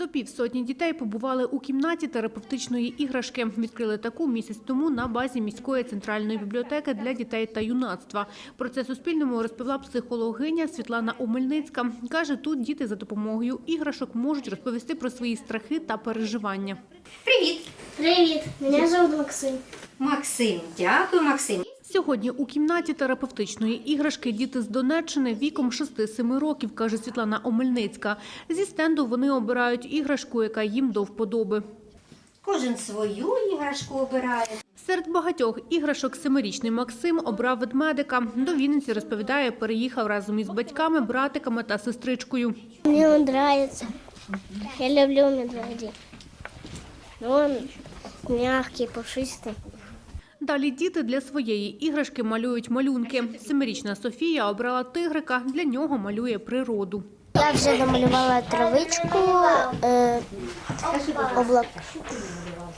До півсотні дітей побували у кімнаті терапевтичної іграшки. Відкрили таку місяць тому на базі міської центральної бібліотеки для дітей та юнацтва. Про це Суспільному розповіла психологиня Світлана Омельницька. Каже, тут діти за допомогою іграшок можуть розповісти про свої страхи та переживання. Привіт, Привіт, мене зовут Максим. Максим. Дякую, Максим. Сьогодні у кімнаті терапевтичної іграшки діти з Донеччини віком 6-7 років, каже Світлана Омельницька. Зі стенду вони обирають іграшку, яка їм до вподоби. Кожен свою іграшку обирає. Серед багатьох іграшок семирічний Максим обрав ведмедика. До Вінниці, розповідає, переїхав разом із батьками, братиками та сестричкою. Мне он нравится. Я люблю медведей. Он мягкий, пушистый. Далі діти для своєї іграшки малюють малюнки. Семирічна Софія обрала тигрика, для нього малює природу. Я вже намалювала травичку, е, облак,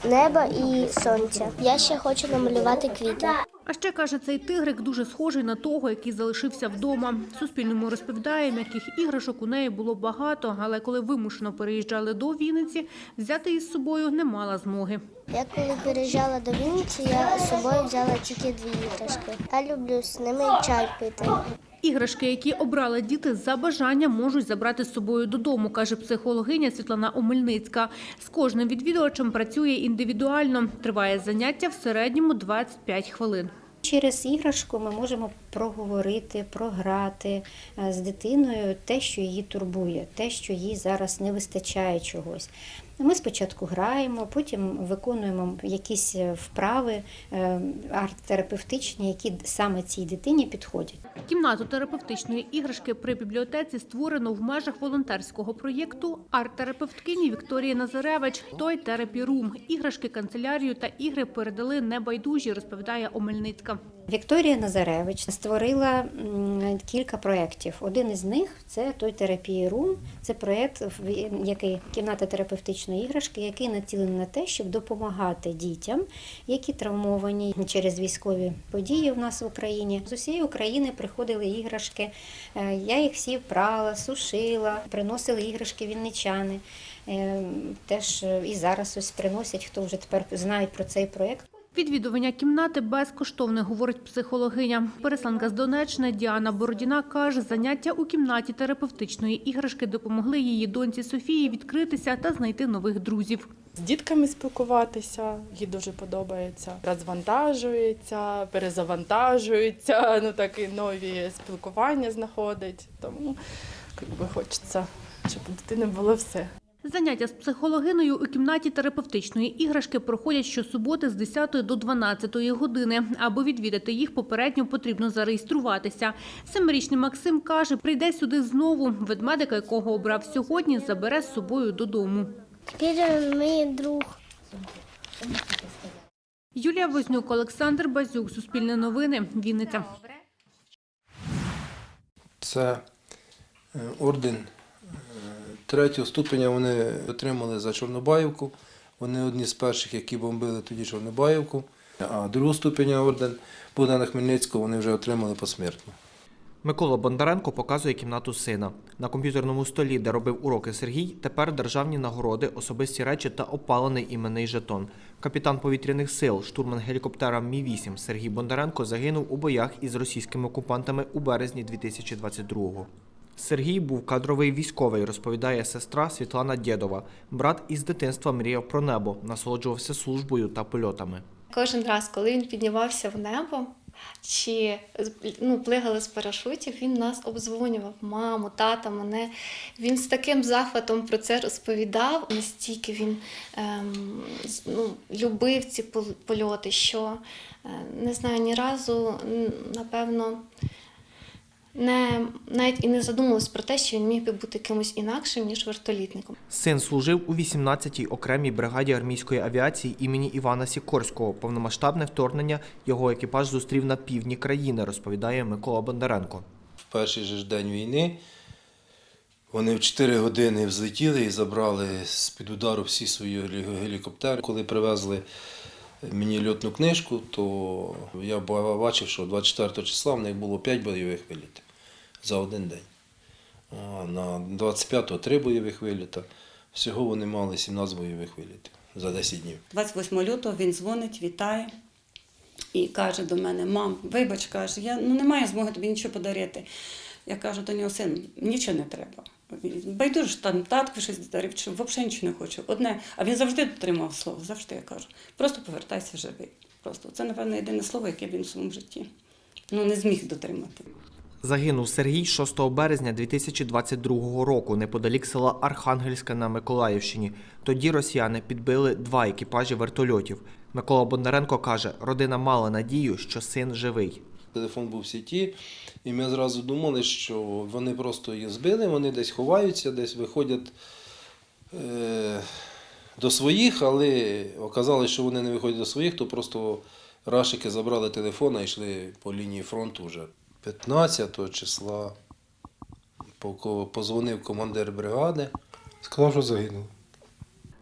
небо і сонце. Я ще хочу намалювати квіти. А ще каже, цей тигрик дуже схожий на того, який залишився вдома. Суспільному розповідає, м'яких іграшок у неї було багато, але коли вимушено переїжджали до Вінниці, взяти із собою не мала змоги. Я коли переїжджала до Вінниці, я з собою взяла тільки дві іграшки. Я люблю з ними чай пити. Іграшки, які обрали діти за бажанням, можуть забрати з собою додому, каже психологиня Світлана Омельницька. З кожним відвідувачем працює індивідуально. Триває заняття в середньому 25 хвилин. Через іграшку ми можемо проговорити, програти е, з дитиною те, що її турбує, те, що їй зараз не вистачає чогось. Ми спочатку граємо, потім виконуємо якісь е, вправи е, арт-терапевтичні, які саме цій дитині підходять. Кімнату терапевтичної іграшки при бібліотеці створено в межах волонтерського проєкту арт-терапевткині Вікторії Назаревич «Той Терапі Рум». Іграшки, канцелярію та ігри передали небайдужі, розповідає Омельницька. Вікторія Назаревич створила кілька проєктів. Один із них це той терапії Рум. Це проєкт, який кімната терапевтичної іграшки, який націлений на те, щоб допомагати дітям, які травмовані через військові події в нас в Україні. З усієї України приходили іграшки. Е, Я їх всі прала, сушила, приносили іграшки вінничани. Е, Теж е, і зараз ось приносять, хто вже тепер знають про цей проєкт. Відвідування кімнати безкоштовне, говорить психологиня. Пересланка з Донеччини Діана Бородіна каже, заняття у кімнаті терапевтичної іграшки допомогли її доньці Софії відкритися та знайти нових друзів. з дітками спілкуватися, їй дуже подобається. Розвантажується, перезавантажується, ну такі нові спілкування знаходить. Тому якби хочеться, щоб у дитини було все. Заняття з психологиною у кімнаті терапевтичної іграшки проходять щосуботи з 10 до 12 години. Аби відвідати їх, попередньо потрібно зареєструватися. Семирічний Максим каже, прийде сюди знову. Ведмедика, якого обрав сьогодні, забере з собою додому. Тепер мій друг. Юлія Вознюк, Олександр Базюк, Суспільне новини, Вінниця. Це е, орден третього ступеня вони отримали за Чорнобаївку. Вони одні з перших, які бомбили тоді Чорнобаївку. А другого ступеня орден Богдана Хмельницького вони вже отримали посмертно. Микола Бондаренко показує кімнату сина. На комп'ютерному столі, де робив уроки Сергій, тепер державні нагороди, особисті речі та опалений іменний жетон. Капітан повітряних сил, штурман гелікоптера Мі-8 Сергій Бондаренко загинув у боях із російськими окупантами у березні 2022-го. Сергій був кадровий військовий, розповідає сестра Світлана Дєдова. Брат із дитинства мріяв про небо, насолоджувався службою та польотами. Кожен раз, коли він піднімався в небо чи ну, плигали з парашутів, він нас обдзвонював, маму, тата, мене. Він з таким захватом про це розповідав. Настільки він ем, ну, любив ці польоти, що е, не знаю, ні разу, напевно, не, навіть і не задумувався про те, що він міг би бути кимось інакшим, ніж вертолітником. Син служив у 18-й окремій бригаді армійської авіації імені Івана Сікорського. Повномасштабне вторгнення його екіпаж зустрів на півдні країни, розповідає Микола Бондаренко. В перший же ж день війни вони в 4 години взлетіли і забрали з-під удару всі свої гелікоптери. Коли привезли мені льотну книжку, то я бачив, що 24 числа в них було 5 бойових вилітів за один день. А на 25-го 3 бойових виліта. Всього вони мали 17 бойових вилітів за 10 днів. 28 лютого він дзвонить, вітає і каже до мене: мам, вибач, каже, я ну, не маю змоги тобі нічого подарити. Я кажу до нього, син, нічого не треба. Байдуже там татку щось дарив, чи взагалі нічого не хочу. Одне, а він завжди дотримав слово, завжди я кажу. Просто повертайся живий. Просто це, напевно, єдине слово, яке він в своєму житті ну, не зміг дотримати. Загинув Сергій 6 березня 2022 року неподалік села Архангельська на Миколаївщині. Тоді росіяни підбили два екіпажі вертольотів. Микола Бондаренко каже, родина мала надію, що син живий. Телефон був в сіті, і ми зразу думали, що вони просто їх збили, вони десь ховаються, десь виходять е, до своїх, але оказалось, що вони не виходять до своїх, то просто рашики забрали телефон і йшли по лінії фронту вже 15 числа. Позвонив командир бригади, сказав, що загинув.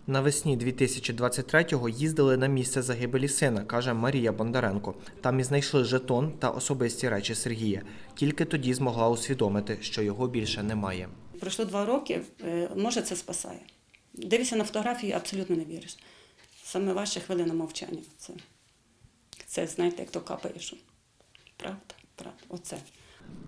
Навесні 2023-го їздили на місце загибелі сина, каже Марія Бондаренко. Там і знайшли жетон та особисті речі Сергія. Тільки тоді змогла усвідомити, що його більше немає. Пройшло два роки, е, може, це спасає. Дивишся на фотографії, абсолютно не віриш. Саме важча хвилина мовчання. Це, це знаєте, як то капає, що правда, правда, оце.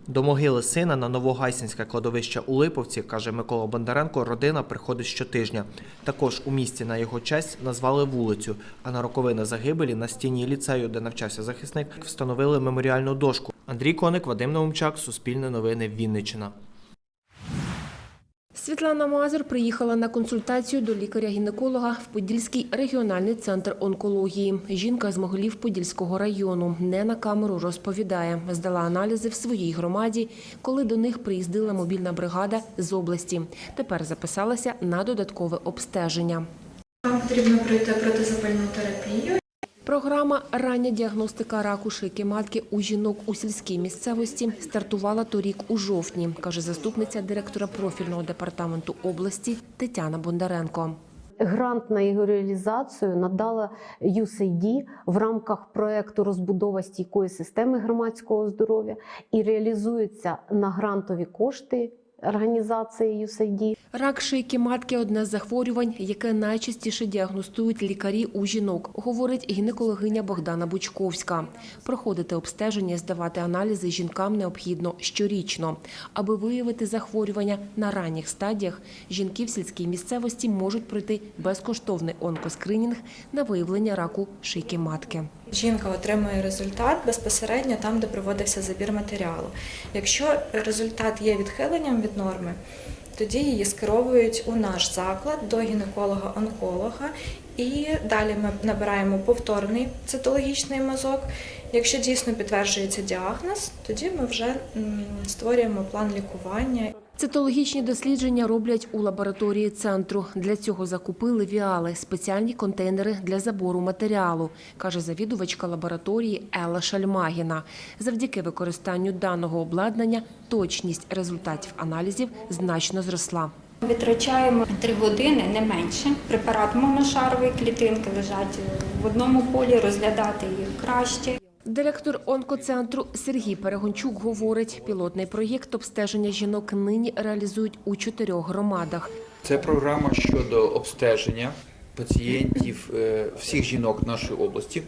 До могили сина на Новогайсинське кладовище у Липовці, каже Микола Бондаренко, родина приходить щотижня. Також у місті на його честь назвали вулицю, а на роковини загибелі на стіні ліцею, де навчався захисник, встановили меморіальну дошку. Андрій Коник, Вадим Наумчак, Суспільне новини, Вінниччина. Світлана Мазур приїхала на консультацію до лікаря-гінеколога в Подільський регіональний центр онкології. Жінка з Могилів Подільського району не на камеру розповідає. Здала аналізи в своїй громаді, коли до них приїздила мобільна бригада з області. Тепер записалася на додаткове обстеження. Вам потрібно пройти протизапальну терапію. Програма Рання діагностика раку шийки матки у жінок у сільській місцевості стартувала торік у жовтні, каже заступниця директора профільного департаменту області Тетяна Бондаренко. Грант на його реалізацію надала USAID в рамках проекту розбудова стійкої системи громадського здоров'я і реалізується на грантові кошти організації USAID. Рак шийки матки одне з захворювань, яке найчастіше діагностують лікарі у жінок, говорить гінекологиня Богдана Бучковська. Проходити обстеження здавати аналізи жінкам необхідно щорічно. Аби виявити захворювання на ранніх стадіях, жінки в сільській місцевості можуть пройти безкоштовний онкоскринінг на виявлення раку шийки матки. Жінка отримує результат безпосередньо там, де проводився забір матеріалу. Якщо результат є відхиленням від норми, тоді її скеровують у наш заклад до гінеколога-онколога, і далі ми набираємо повторний цитологічний мазок. Якщо дійсно підтверджується діагноз, тоді ми вже створюємо план лікування. Цитологічні дослідження роблять у лабораторії центру. Для цього закупили віали, спеціальні контейнери для забору матеріалу, каже завідувачка лабораторії Елла Шальмагіна. Завдяки використанню даного обладнання точність результатів аналізів значно зросла. Витрачаємо 3 години, не менше. Препарат моношаровий, клітинки лежать в одному полі, розглядати їх краще. Директор онкоцентру Сергій Перегончук говорить, пілотний проєкт обстеження жінок нині реалізують у чотирьох громадах. Це програма щодо обстеження пацієнтів е, всіх жінок нашої області.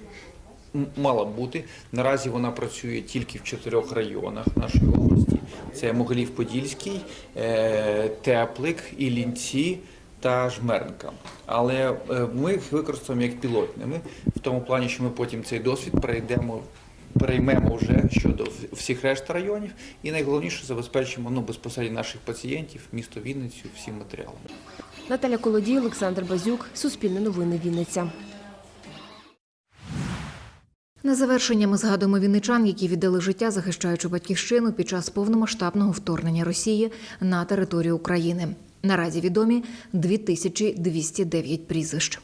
Мала бути. Наразі вона працює тільки в чотирьох районах нашої області: це Могилів-Подільський, е, Теплик, Іллінці та Жмеренка. Але е, ми їх використовуємо як пілотними в тому плані, що ми потім цей досвід перейдемо. Переймемо вже щодо всіх решта районів, і найголовніше забезпечимо ну, безпосередньо наших пацієнтів, місто Вінницю, всім матеріалом. Наталя Колодій, Олександр Базюк, Суспільне новини Вінниця. На завершення ми згадуємо вінничан, які віддали життя, захищаючи батьківщину під час повномасштабного вторгнення Росії на територію України. Наразі відомі 2209 прізвищ.